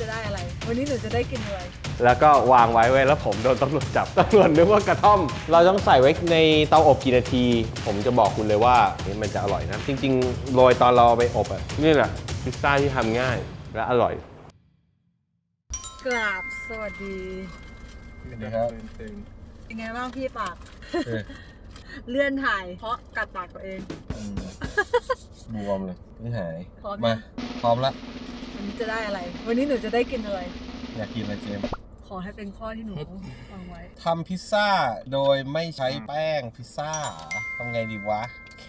จะได้อะไร วันนี้หนูจะได้กินอะไร แล้วก็วางไว้ไว้แล้วผมโดนตำรวจจับตำรวจนึกว่ากระท่อม เราต้องใส่ไว้ในเตาอบกี่นาที ผมจะบอกคุณเลยว่านี่มันจะอร่อยนะ จริงๆโรยตอนเราเอาไปอบอะนี่แหละพิซซ่าที่ทำง่ายและอร่อย กราบสวัสดีสวัสดีครับเป็นไงบ้างพี่ปาก เลื่อนถ่าย เพราะกัดปากตัวเอง บวมเลยเพิ่งหาย พร้อมมา พร้อมละ วันนี้จะได้อะไร วันนี้หนูจะได้กินอะไร อยากกินอะไรเจมส์ขอให้เป็นข้อที่หนูวางไว้ ทำพิซซ่าโดยไม่ใช้แป้งพิซซ่าทำไงดีวะโอเค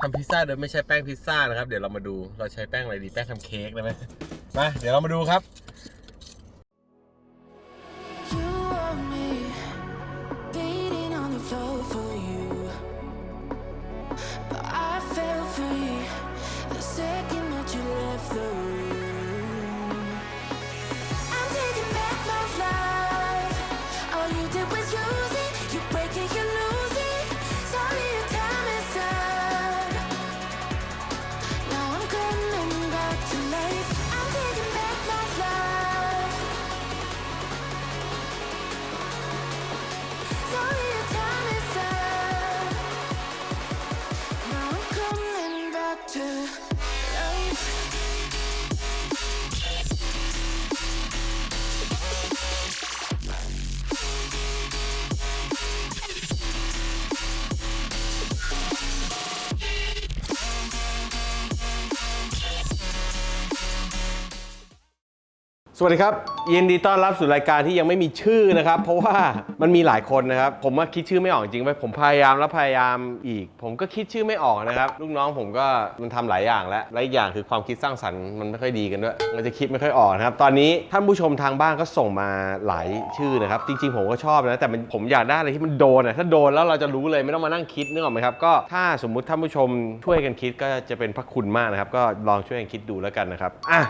ทำพิซซ่าโดยไม่ใช้แป้งพิซซ่านะครับ เดี๋ยวเรามาดู เราใช้แป้งอะไรดี แป้งทำเค้กได้ไหมมา เดี๋ยวเรามาดูครับ สวัสดีครับ ยินดีต้อนรับสู่รายการที่ยังไม่มีชื่อนะครับ เพราะว่ามันมีหลายคนนะครับ ผมว่าคิดชื่อไม่ออกจริงไหมผมพยายามแล้วพยายามอีก ผมก็คิดชื่อไม่ออกนะครับลูกน้องผมก็มันทำหลายอย่างแล้วและอีกอย่างคือความคิดสร้างสรรค์มันไม่ค่อยดีกันด้วยมันจะคิดไม่ค่อยออกนะครับ ตอนนี้ท่านผู้ชมทางบ้านก็ส่งมาหลายชื่อนะครับ จริง ๆ ผมก็ชอบนะแต่มันผมอยากได้อะไรที่มันโดนอะถ้าโดนแล้วเราจะรู้เลยไม่ต้องมานั่งคิดนึกออกไหมครับก็ถ้าสมมุติท่านผู้ชมช่วยกันคิดก็จะเป็นพระคุณมากนะครับ ก็ลองช่วยกันคิดดูแล้วกันนะครับอะ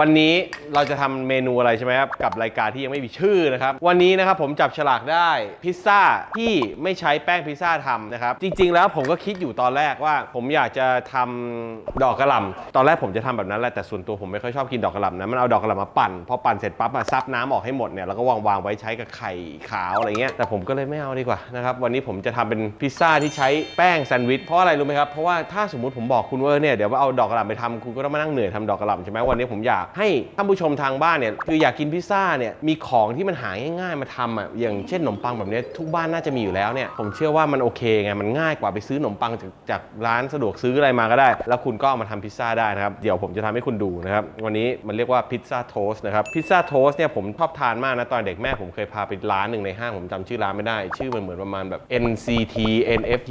วันนี้เราจะทำเมนูอะไรใช่ไหมครับกับรายการที่ยังไม่มีชื่อนะครับ วันนี้นะครับผมจับฉลากได้พิซซ่าที่ไม่ใช้แป้งพิซซ่าทำนะครับ จริง ๆ แล้วผมก็คิดอยู่ตอนแรกว่า ผมอยากจะทำดอกกระหล่ำตอนแรกผมจะทำแบบนั้นแหละแต่ส่วนตัวผมไม่ค่อยชอบกินดอกกระหล่ำนะมันเอาดอกกระหล่ำมาปั่นพอปั่นเสร็จปั๊บมาซับน้ำออกให้หมดเนี่ยแล้วก็วางวางไว้ใช้กับไข่ขาวอะไรเงี้ยแต่ผมก็เลยไม่เอาดีกว่านะครับวันนี้ผมจะทำเป็นพิซซ่าที่ใช้แป้งแซนด์วิชเพราะอะไรรู้ไหมครับเพราะว่าถ้าสมมติผมบอกคุณว่าเนี่ยเดี๋ยวว่าเอาดอกกระหล่ำไปทำคุณก็ต้องมานั่งเหนื่อยทำดอกกระหล่ำใช่ไหมวันนี้ผมอยากให้ท่านผู้ชมทางบ้านเนี่ยคืออยากกินพิซซ่าเนี่ยมีของที่มันหาง่ายๆมาทำอะอย่างเช่นขนมปังแบบเนี้ยทุกบ้านน่าจะมีอยู่แล้วเนี่ยผมเชื่อว่ามันโอเคไงมันง่ายกว่าไปซื้อขนมปังจากจากร้านสะดวกซื้ออะไรมาก็ได้ แล้วคุณก็เอามาทำพิซซ่าได้นะครับเดี๋ยวผมจะทำให้คุณดูนะครับวันนี้มันเรียกว่าพิซซ่าโทสต์นะครับพิซซ่าโทสต์เนี่ยผมชอบทานมากนะตอนเด็กแม่ผมเคยพาไปร้านหนึ่งในห้างผมจำชื่อร้านไม่ได้ ชื่อมันเหมือนประมาณแบบ NCT NFT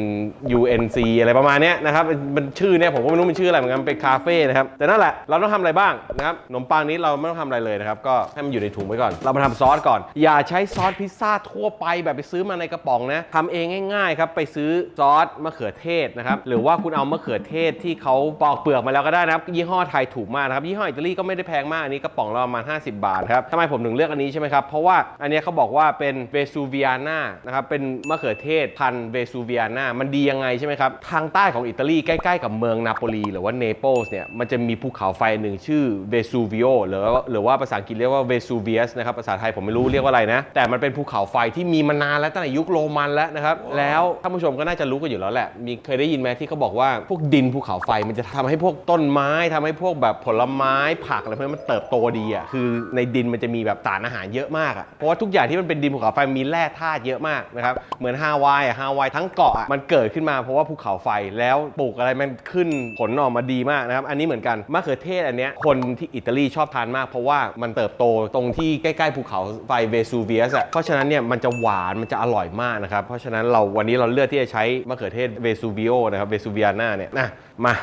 NUNC อะไรประมาณเนี้ยนะครับมันชื่อเนี่ยผมก็ไม่รู้มันชื่ออะไรเหมือนกันมันเป็นคาเฟ่นะครับแต่นั่นแหละเราต้องทำอะไรบ้างนะครับขนมปังนี้เราไม่ต้องทำอะไรเลยนะครับก็ให้มันอยู่ในถุงไว้ก่อน เรามาทำซอสก่อน อย่าใช้ซอสพิซซ่าทั่วไปแบบไปซื้อมาในกระป๋องนะทำเองง่ายๆครับไปซื้อซอสมะเขือเทศนะครับหรือว่าคุณเอามะเขือเทศที่เขาปอกเปลือกมาแล้วก็ได้นะครับยี่ห้อไทยถูกมากนะครับยี่ห้ออิตาลีก็ไม่ได้แพงมากอันนี้กระป๋องละประมาณ 50 บาทครับทำไมผมถึงเลือกอันนี้ใช่ไหมครับเพราะว่าอันนี้เขาบอกว่าเป็นเวซูเวียนานะครับเป็นมะเขือเทศพันเวซูเวียนามันดียังไงใช่ไหมครับทางใต้ของอิตาลีใกล้ๆ กับเมืองนาโปลีหรือว่าเนเปิลส์เนี่ยมันจะมีภูเขาไฟหนึ่งชื่อเวซูวิโอหรือว่าหรือว่าภาษาอังกฤษเรียกว่าเวซูเวียสนะครับ ภาษาไทยผมไม่รู้เรียกว่าอะไรนะ แต่มันเป็นภูเขาไฟที่มีมานานแล้วตั้งแต่ยุคโรมันแล้วนะครับ แล้วท่านผู้ชมก็น่าจะรู้กันอยู่แล้วแหละ มีเคยได้ยินไหมที่เขาบอกว่าพวกดินภูเขาไฟมันจะทำให้พวกต้นไม้ทำให้พวกแบบผลไม้ผักอะไรพวกนี้มันเติบโตดีอะคือในดินมันจะมีแบบสารอาหารเยอะมากอะเพราะว่าทุกอย่างที่มันเป็นดินภูเขาไฟมีแร่ธาตุเยอะมากนะครับเหมือนฮาวายอะฮาวายทั้งเกาะอะมันเกิดขึ้นมาเพราะว่าภูเขาไฟแล้วปลูกอะไรมันขึ้นผลออกมาดีมากนะครับอันนี้เหมือนกันมะเขือเทศอันเนี้ยคนที่อิตาลีชอบทานมาก เพราะว่ามันเติบโตตรงที่ใกล้ๆภูเขาไฟเวซูเวียสอะเพราะฉะนั้นเนี่ยมันจะหวานมันจะอร่อยมากนะครับ เพราะฉะนั้นเราวันนี้เราเลือกที่จะใช้มะเขือเทศเวซูเวิโอนะครับเวซูเวียนาเนี่ยนะมา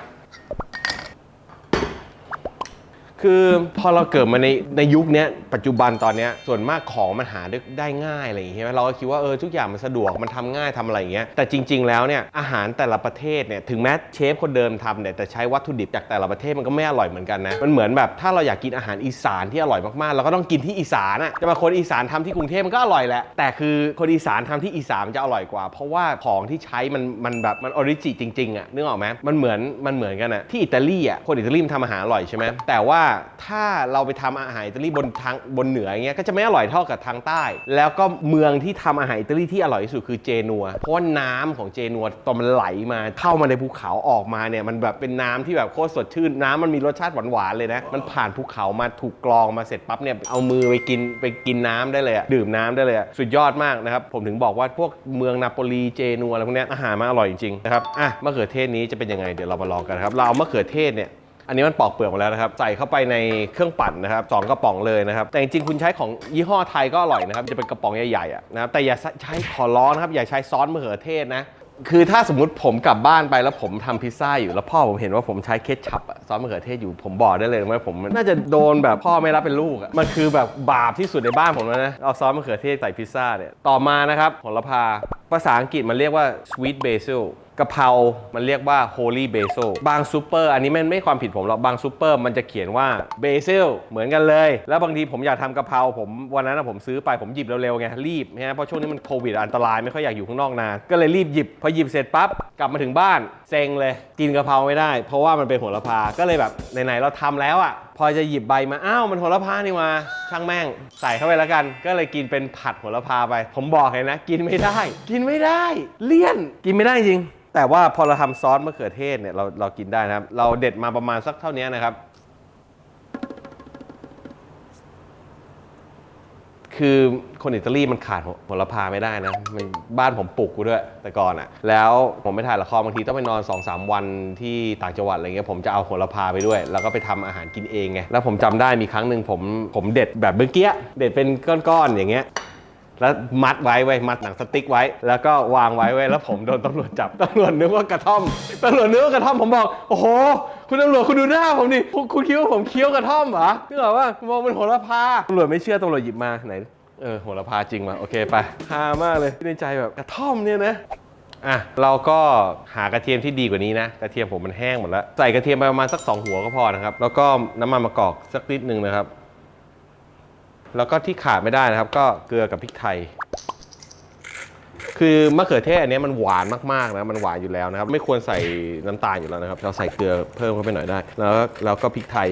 คือพอเราเกิดมาในในยุคนี้ปัจจุบันตอนนี้ส่วนมากของมันหาได้ได้ง่ายอะไรอย่างเงี้ยใช่ไหมเราก็คิดว่าเออทุกอย่างมันสะดวกมันทำง่ายทำอะไรอย่างเงี้ยแต่จริง ๆ แล้วเนี่ยอาหารแต่ละประเทศเนี่ยถึงแม้เชฟคนเดิมทำเนี่ยแต่ใช้วัตถุดิบจากแต่ละประเทศมันก็ไม่อร่อยเหมือนกันนะมันเหมือนแบบถ้าเราอยากกินอาหารอีสานที่อร่อยมากๆเราก็ต้องกินที่อีสานอะจะมาคนอีสานทำที่กรุงเทพมันก็อร่อยแหละแต่คือคนอีสานทำที่อีสานจะอร่อยกว่า เพราะว่าของที่ใช้มันมันแบบมันออริจิจริงๆอะนึกออกไหมมันเหมือนมันเหมือนกันอะที่อิตาลีอะคนอิตาลีมันทำอาหารอร่อยใช่ไหมแต่ว่าถ้าเราไปทำอาหารอิตาลีบนทางบนเหนืออย่างเงี้ยก็จะไม่อร่อยเท่ากับทางใต้ แล้วก็เมืองที่ทำอาหารอิตาลีที่อร่อยที่สุดคือเจนัว เพราะว่าน้ำของเจนัวตอนมันไหลมาเข้ามาในภูเขาออกมาเนี่ยมันแบบเป็นน้ำที่แบบโคตรสดชื่นน้ำมันมีรสชาติหวานๆเลยนะมันผ่านภูเขามาถูกกรองมาเสร็จปั๊บเนี่ยเอามือไปกินไปกินน้ำได้เลยดื่มน้ำได้เลยสุดยอดมากนะครับผมถึงบอกว่าพวกเมืองนาโปลีเจนัวอะไรพวกนี้อาหารมันอร่อยจริงๆนะครับอะมะเขือเทศนี้จะเป็นยังไงเดี๋ยวเรามาลองกันครับเราเอามะเขือเทศเนี่ย อันนี้มันปอกเปลือกมาแล้วนะครับ ใส่เข้าไปในเครื่องปั่นนะครับสองกระป๋องเลยนะครับ แต่จริงๆคุณใช้ของยี่ห้อไทยก็อร่อยนะครับ จะเป็นกระป๋องใหญ่ๆอะนะครับ แต่อย่าใช้ขอร้อนนะครับ อย่าใช้ซอสมะเขือเทศนะ คือถ้าสมมุติผมกลับบ้านไปแล้วผมทำพิซซ่าอยู่แล้วพ่อผมเห็นว่าผมใช้เคชัพซอสมะเขือเทศอยู่ผมบอกได้เลยว่าผมน่าจะโดนแบบพ่อไม่รับเป็นลูกอะมันคือแบบบาปที่สุดในบ้านผมแล้วนะ เอาซอสมะเขือเทศใส่พิซซ่าเนี่ย ต่อมานะครับโหระพา ภาษาอังกฤษมันเรียกว่า sweet basil กะเพรามันเรียกว่า holy basil บางซูเปอร์อันนี้ไม่ไม่ความผิดผมหรอก บางซูเปอร์มันจะเขียนว่า basil เหมือนกันเลย แล้วบางทีผมอยากทำกะเพราผมวันนั้นนะผมซื้อไปผมหยิบเร็วๆไง รีบนะเพราะช่วงนี้มันโควิดอันตรายไม่ค่อยอยากอยู่ข้างนอกนาน ก็เลยรีบหยิบ พอหยิบเสร็จปั๊บกลับมาถึงบ้านเซ็งเลย กินกะเพราไม่ได้ เพราะว่ามันเป็นโหระพา ก็เลยแบบไหนๆเราทำแล้วอะ พอจะหยิบใบมา อ้าวมันโหระพานี่มา ช่างแม่งใส่เข้าไปแล้วกัน ก็เลยกินเป็นผัดโหระพาไป ผมบอกเลยนะ กินไม่ได้ กินไม่ได้ เลี่ยน กินไม่ได้จริง แต่ว่าพอเราทำซอสมะเขือเทศเนี่ยเราเรากินได้นะครับ เราเด็ดมาประมาณสักเท่านี้นะครับ คือคนอิตาลีมันขาดโหระพาไม่ได้นะมันบ้านผมปลูกกูด้วยแต่ก่อนอะ่ะ แล้วผมไปถ่ายละครบางทีต้องไปนอน2อสวันที่ต่างจังหวัดอะไรเงี้ยผมจะเอาโหระพาไปด้วย แล้วก็ไปทำอาหารกินเองไงแล้วผมจำได้มีครั้งหนึ่งผมผมเด็ดแบบเมื่อกี้เด็ดเป็นก้อนๆอย่างเงี้ย แล้วมัดไว้ไว้ยมัดหนังสติ๊กไว้ แล้วก็วางไว้ไว้ยแล้วผมโดนตำรวจจับตำรวจนึกว่ากระท่อมตำรวจนึกว่ากระท่อมผมบอก โอ้โห คุณตำรวจคุณดูหน้าผมดิคุณคุณคิดว่าผมเคี้ยวกระท่อมเหรอคือแบบว่ามองเป็นโหระพาตำรวจไม่เชื่อตำรวจหยิบมาไหนเออโหระพาจริงว่ะโอเคไปฮามากเลยในใจแบบกระท่อมเนี่ยนะอะเราก็หากระเทียมที่ดีกว่านี้นะกระเทียมผมมันแห้งหมดแล้วใส่กระเทียมไปประมาณสัก 2 หัวก็พอนะครับ แล้วก็น้ำมันมะกอกสักนิดนึงนะครับ แล้วก็ที่ขาดไม่ได้นะครับ ก็เกลือกับพริกไทย คือมะเขือเทศอันนี้มันหวานมากๆนะมันหวานอยู่แล้วนะครับ ไม่ควรใส่น้ำตาลอยู่แล้วนะครับ เราใส่เกลือเพิ่มเข้าไปหน่อยได้ แล้วแล้วก็พริกไทย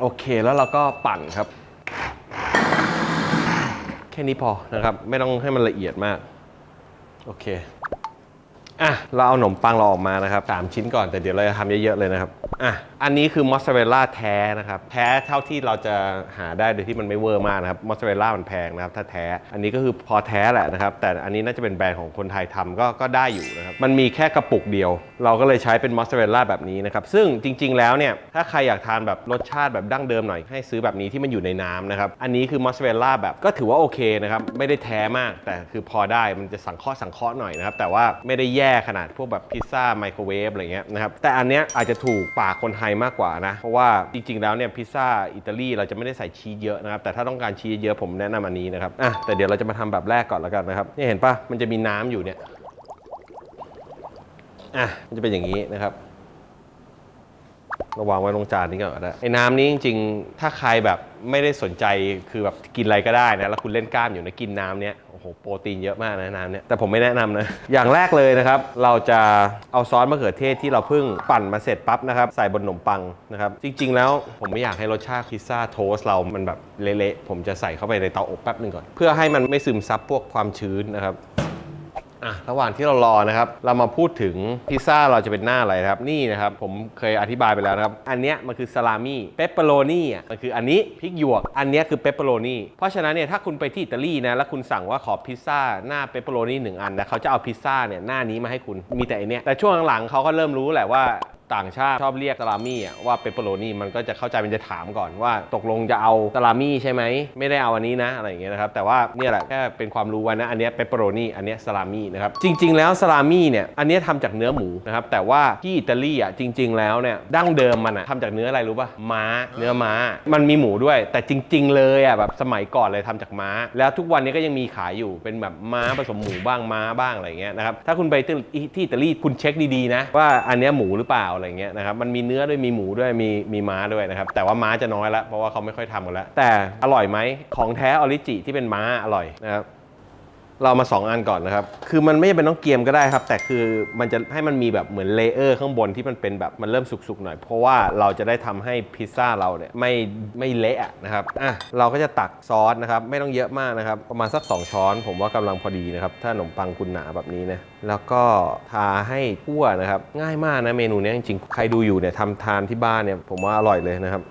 โอเคแล้วเราก็ปั่นครับ แค่นี้พอนะครับ ไม่ต้องให้มันละเอียดมาก โอเค อะเราเอาขนมปังเราออกมานะครับสามชิ้นก่อนแต่เดี๋ยวเราจะทำเยอะๆเลยนะครับอะอันนี้คือมอสซาเรลล่าแท้นะครับแท้เท่าที่เราจะหาได้โดยที่มันไม่เวอร์มากนะครับมอสซาเรลล่ามันแพงนะครับถ้าแท้อันนี้ก็คือพอแท้แหละนะครับแต่อันนี้น่าจะเป็นแบรนด์ของคนไทยทำก็ก็ได้อยู่นะครับมันมีแค่กระปุกเดียว เราก็เลยใช้เป็นมอสซาเรลล่าแบบนี้นะครับซึ่งจริง ๆ แล้วเนี่ยถ้าใครอยากทานแบบรสชาติแบบดั้งเดิมหน่อยให้ซื้อแบบนี้ที่มันอยู่ในน้ำนะครับอันนี้คือมอสซาเรลล่าแบบก็ถือว่าโอเคนะครับไม่ได้แท้มากแต่คือพอได้มันจะสังเคราะห์สังเคราะห์หน่อยนะครับแต่ว่าไม่ได้แย่ขนาดพวกแบบพิซซ่าไมโครเวฟอะไรเงี้ยนะครับแต่อันเนี้ยอาจจะถูกปากคนไทยมากกว่านะ เพราะว่าจริงๆแล้วเนี่ยพิซซ่าอิตาลีเราจะไม่ได้ใส่ชีสเยอะนะครับแต่ถ้าต้องการชีสเยอะผมแนะนำอันนี้นะครับอะแต่เดี๋ยวเราจะมาทำแบบแรกก่อนแล้วกันนะครับนี่เห็นปะมันจะมีน้ำอยู่เนี่ยอะมันจะเป็นอย่างนี้นะครับระวางไว้ตรงจานนี้ก่อนก็ได้ไอ้น้ำนี้จริงๆ ถ้าใครแบบไม่ได้สนใจคือแบบกินอะไรก็ได้นะแล้วคุณเล่นกล้ามอยู่นะกินน้ำเนี้ย โอ้โหโปรตีนเยอะมากนะน้ำเนี่ยแต่ผมไม่แนะนำนะ อย่างแรกเลยนะครับ เราจะเอาซอสมะเขือเทศที่เราเพิ่งปั่นมาเสร็จปั๊บนะครับ ใส่บนขนมปังนะครับ จริง ๆ แล้วผมไม่อยากให้รสชาติพิซซ่าโทสต์เรามันแบบเละๆผมจะใส่เข้าไปในเตาอบแป๊บหนึ่งก่อน เพื่อให้มันไม่ซึมซับพวกความชื้นนะครับ อะระหว่างที่เรารอนะครับ เรามาพูดถึงพิซซ่าเราจะเป็นหน้าอะไรนะครับ นี่นะครับ ผมเคยอธิบายไปแล้วนะครับ อันเนี้ยมันคือซาลามี่เปปเปอโรนี่อะมันคืออันนี้พริกหยวก อันเนี้ยคือเปปเปอโรนี่เพราะฉะนั้นเนี่ยถ้าคุณไปที่อิตาลีนะแล้วคุณสั่งว่าขอพิซซ่าหน้าเปปเปอโรนี่หนึ่งอันนะเขาจะเอาพิซซ่าเนี่ยหน้านี้มาให้คุณมีแต่อันเนี้ยแต่ช่วงหลังๆเขาก็เริ่มรู้แหละว่า ต่างชาติชอบเรียกซาลามี่อะว่าเปปเปอโรนี่มันก็จะเข้าใจมันจะถามก่อนว่า ตกลงจะเอาซาลามี่ใช่ไหมไม่ได้เอาอันนี้นะอะไรอย่างเงี้ยนะครับแต่ว่าเนี่ยแหละแค่เป็นความรู้ไว้นะอันเนี้ยเปปเปอโรนี่อันเนี้ยซาลามี่นะครับจริง ๆ แล้วซาลามี่เนี่ยอันเนี้ยทำจากเนื้อหมูนะครับแต่ว่าที่อิตาลีอะจริง ๆ แล้วเนี่ยดั้งเดิมมันอะทำจากเนื้ออะไรรู้ป่ะม้า เนื้อม้า มันมีหมูด้วย แต่จริง ๆ เลยอะแบบสมัยก่อนเลยทำจากม้า แล้วทุกวันนี้ก็ยังมีขายอยู่เป็นแบบม้าผสมหมูบ้างม้าบ้างอะไรอย่างเงี้ยนะครับถ้าคุณไปที่อิตาลีคุณเช็คดีๆนะว่าอันเนี้ยหมูหรือเปล่าอะไรเงี้ยนะครับมันมีเนื้อด้วยมีหมูด้วยมีมีม้าด้วยนะครับแต่ว่าม้าจะน้อยละเพราะว่าเขาไม่ค่อยทำกันแล้วแต่อร่อยไหมของแท้ออริจิที่เป็นม้าอร่อยนะครับ เรามา 2 อันก่อนนะครับ คือมันไม่จำเป็นต้องเกรียมก็ได้ครับ แต่คือมันจะให้มันมีแบบเหมือนเลเยอร์ข้างบนที่มันเป็นแบบมันเริ่มสุกๆหน่อย เพราะว่าเราจะได้ทำให้พิซซ่าเราเนี่ยไม่ไม่เละนะครับ อะเราก็จะตักซอสนะครับ ไม่ต้องเยอะมากนะครับ ประมาณสัก 2 ช้อน ผมว่ากำลังพอดีนะครับ ถ้าขนมปังคุณหนาแบบนี้นะ แล้วก็ทาให้ทั่วนะครับ ง่ายมากนะเมนูนี้จริงๆ ใครดูอยู่เนี่ยทำทานที่บ้านเนี่ยผมว่าอร่อยเลยนะครับ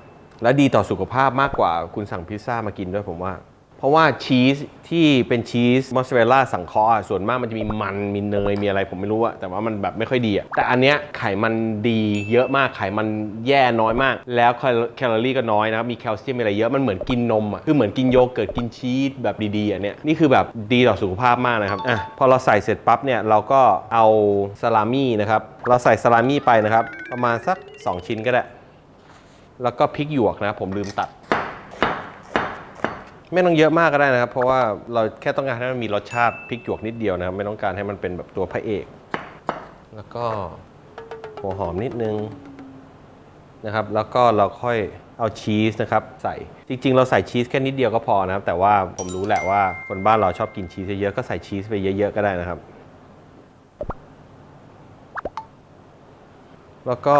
และดีต่อสุขภาพมากกว่าคุณสั่งพิซซ่ามากินด้วยผมว่า เพราะว่าชีสที่เป็นชีสมอสซาเรลล่าสังเคราะห์อส่วนมากมันจะมีมันมีเนยมีอะไรผมไม่รู้อะแต่ว่ามันแบบไม่ค่อยดีอะแต่อันเนี้ยไขมันดีเยอะมากไขมันแย่น้อยมาก แล้วแคลอรี่ก็น้อยนะครับมีแคลเซียมอะไรเยอะมันเหมือนกินนมอะคือเหมือนกินโยเกิร์ตกินชีสแบบดีๆอะเนี่ยนี่คือแบบดีต่อสุขภาพมากนะครับอะพอเราใส่เสร็จปั๊บเนี่ยเราก็เอาซาลามี่นะครับเราใส่ซาลามี่ไปนะครับประมาณสัก 2 ชิ้นก็ได้ แล้วก็พริกหยวกนะผมลืมตัด ไม่ต้องเยอะมากก็ได้นะครับ เพราะว่าเราแค่ต้องการให้มันมีรสชาติพริกหยวกนิดเดียวนะครับ ไม่ต้องการให้มันเป็นแบบตัวพระเอก แล้วก็หัวหอมนิดนึงนะครับ แล้วก็เราค่อยเอาชีสนะครับ ใส่จริง ๆ เราใส่ชีสแค่นิดเดียวก็พอนะครับ แต่ว่าผมรู้แหละว่าคนบ้านเราชอบกินชีสเยอะๆก็ใส่ชีสไปเยอะๆก็ได้นะครับ แล้วก็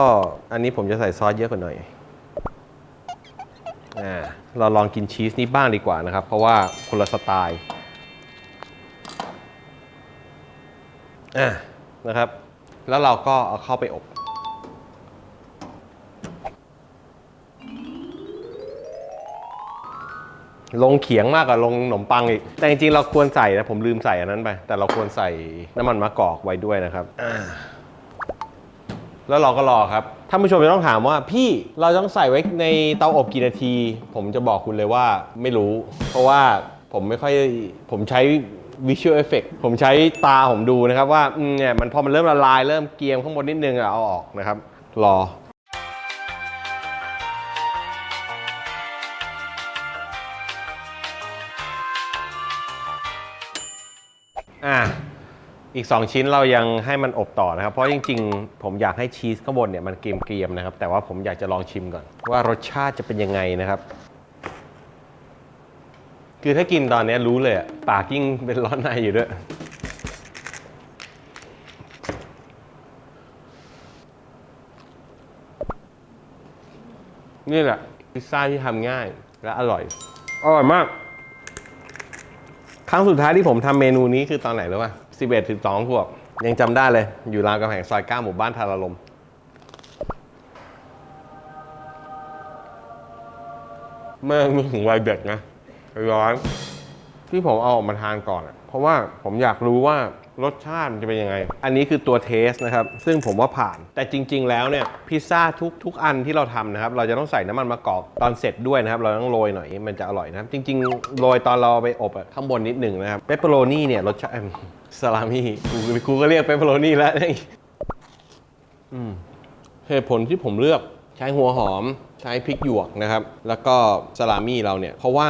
อันนี้ผมจะใส่ซอสเยอะกว่าหน่อย เราลองกินชีสนี้บ้างดีกว่านะครับ เพราะว่าคนละสไตล์อะนะครับ แล้วเราก็เอาเข้าไปอบลงเขียงมากกว่าลงขนมปังอีก แต่จริงๆ เราควรใส่นะ ผมลืมใส่อันนั้นไป แต่เราควรใส่น้ำมันมะกอกไว้ด้วยนะครับอ่าแล้วเราก็รอครับ ท่านผู้ชมจะต้องถามว่าพี่เราต้องใส่ไว้ในเตาอบกี่นาที ผมจะบอกคุณเลยว่าไม่รู้ เพราะว่าผมไม่ค่อยผมใช้ visual effect ผมใช้ตาผมดูนะครับว่าเนี่ยมันพอมันเริ่มละลายเริ่มเกรียมข้างบนนิดนึงอะเอาออกนะครับ รออะ อีก 2 ชิ้นเรายังให้มันอบต่อนะครับ เพราะจริงๆ ผมอยากให้ชีสข้างบนเนี่ยมันเกรียมๆนะครับ แต่ว่าผมอยากจะลองชิมก่อน ว่ารสชาติจะเป็นยังไงนะครับ คือถ้ากินตอนนี้รู้เลยอะปากยิ่งเป็นร้อนในอยู่ด้วย นี่แหละพิซซ่าที่ทำง่ายและอร่อย อร่อยมาก ครั้งสุดท้ายที่ผมทำเมนูนี้คือตอนไหนรู้ป่ะ 11ถึง2ขวบยังจำได้เลย อยู่รามกำแหงซอย 9 หมู่บ้านทารลม เมื่อนึกถึงวัยเด็กนะร้อนที่ผมเอาออกมาทานก่อนอะเพราะว่าผมอยากรู้ว่า รสชาติมันจะเป็นยังไง อันนี้คือตัวเทสนะครับ ซึ่งผมว่าผ่าน แต่จริง ๆ แล้วเนี่ยพิซซ่าทุกทุกอันที่เราทำนะครับ เราจะต้องใส่น้ำมันมะกอกตอนเสร็จด้วยนะครับ เราต้องโรยหน่อยมันจะอร่อยนะครับ จริง ๆ โรยตอนเราไปอบอะข้างบนนิดหนึ่งนะครับเปปเปอโรนี่เนี่ยรสชาติซาลามี่กูกูก็เรียกเปปเปอโรนี่แล้วอืมเหตุผลที่ผมเลือกใช้หัวหอมใช้พริกหยวกนะครับ แล้วก็สลามี่เราเนี่ย เพราะว่า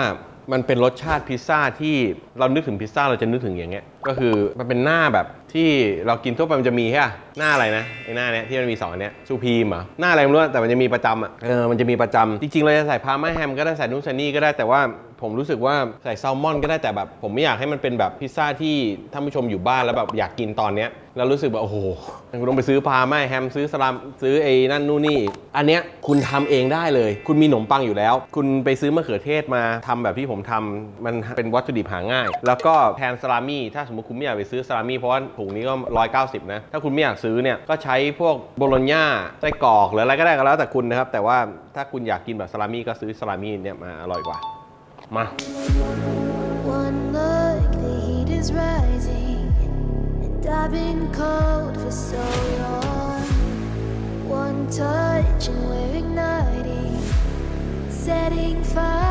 มันเป็นรสชาติพิซซ่าที่เรานึกถึงพิซซ่าเราจะนึกถึงอย่างเงี้ยก็คือมันเป็นหน้าแบบที่เรากินทั่วไปมันจะมีใช่หน้าอะไรนะไอ้หน้าเนี้ยที่มันมีสองอันเนี้ยซูพีมเหรอหน้าอะไรไม่รู้แต่มันจะมีประจำอะเออมันจะมีประจำจริงๆเราจะใส่พาร์มาแฮมก็ได้ใส่นู่นใส่นี่ก็ได้แต่ว่าผมรู้สึกว่าใส่แซลมอนก็ได้แต่แบบ ผมไม่อยากให้มันเป็นแบบพิซซ่าที่ท่านผู้ชมอยู่บ้านแล้วแบบอยากกินตอนเนี้ยแล้วรู้สึกแบบโอ้โหคุณต้องไปซื้อพาร์มาแฮมซื้อสลัมซื้อไอ้นั่นนู่นนี่ อันเนี้ยคุณทำเองได้เลย คุณมีขนมปังอยู่แล้ว คุณไปซื้อมะเขือเทศมาทำแบบที่ผมทำมันเป็นวัตถุดิบหาง่าย แล้วก็แทนสลามี่ถ้าสมมติคุณไม่อยากไปซื้อสลามี่เพราะว่าถุงนี้ก็ 190 นะ ถ้าคุณไม่อยากซื้อเนี่ยก็ใช้พวกโบโลญญาไส้กรอกหรืออะไรก็ได้ก็แล้วแต่คุณนะครับ แต่ว่าถ้าคุณอยากกินแบบสลามี่ก็ซื้อสลามี่เนี่ยมาอร่อยกว่า มา One look, the heat is rising, and I've been cold for so long. One touch, and we're igniting, setting fire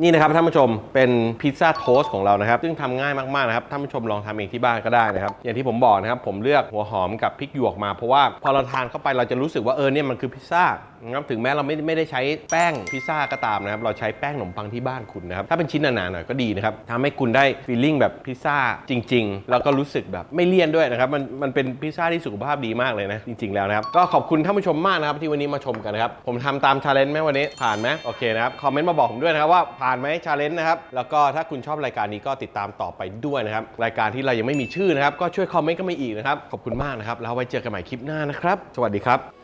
นี่นะครับท่านผู้ชมเป็นพิซซ่าโทสต์ของเรานะครับ ซึ่งทำง่ายมากๆนะครับท่านผู้ชมลองทำเองที่บ้านก็ได้นะครับอย่างที่ผมบอกนะครับผมเลือกหัวหอมกับพริกหยวกมาเพราะว่าพอเราทานเข้าไปเราจะรู้สึกว่าเออเนี่ยมันคือพิซซ่า นะครับถึงแม้เราไม่ไม่ได้ใช้แป้งพิซซ่าก็ตามนะครับ เราใช้แป้งขนมปังที่บ้านคุณนะครับ ถ้าเป็นชิ้นหนาๆหน่อยก็ดีนะครับทำให้คุณได้ฟีลลิ่งแบบพิซซ่าจริง ๆ แล้วก็รู้สึกแบบไม่เลี่ยนด้วยนะครับ มันมันเป็นพิซซ่าที่สุขภาพดีมากเลยนะ จริง ๆ แล้วนะครับ ก็ขอบคุณท่านผู้ชมมากนะครับที่วันนี้มาชมกันนะครับ ผมทำตามชาเลนจ์ไหมวันนี้ ผ่านไหมโอเคนะครับ คอมเมนต์มาบอกผมด้วยนะครับว่าผ่านไหมชาเลนจ์นะครับ แล้วก็ถ้าคุณชอบรายการนี้ก็ติดตามต่อไปด้วยนะครับ รายการที่เรายังไม่มีชื่อนะครับ ก็ช่วยคอมเมนต์กันมาอีกนะครับ ขอบคุณมากนะครับ แล้วไว้เจอกันใหม่คลิปหน้านะครับ สวัสดีครับ